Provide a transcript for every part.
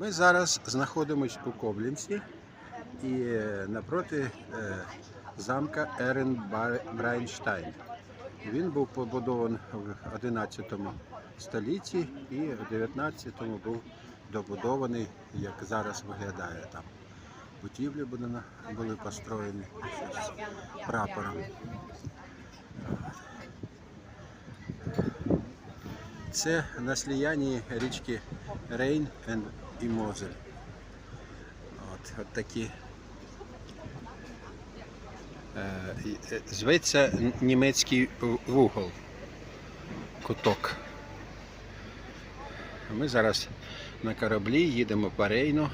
Ми зараз знаходимося у Коблінці і е, напроти е, замка Ерен Брайнштайн. Він був побудований в 11 столітті і в 19 був добудований, як зараз виглядає там. Будівлі були, построєні прапором. Це на сліянні річки Рейн і Мозель. От, от такі. Е, е, Зветься німецький вугол. Куток. Ми зараз на кораблі їдемо по Рейну.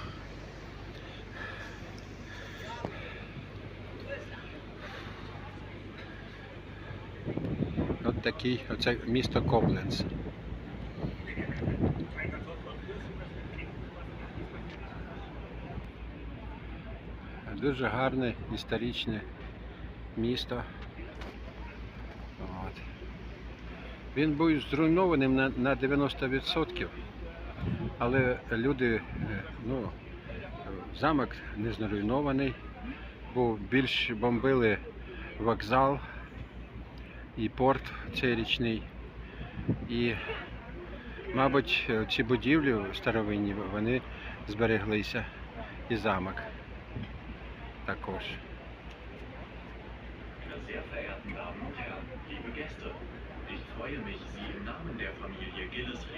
От такий, оце місто Кобленц. Дуже гарне історичне місто. От. Він був зруйнованим на, на 90%, але люди, е, ну, замок не зруйнований, бо більш бомбили вокзал і порт цей річний. І, мабуть, ці будівлі старовинні, вони збереглися і замок також. Sehr verehrten Damen und Herren, liebe Gäste, ich freue mich, Sie im Namen der Familie Gilles recht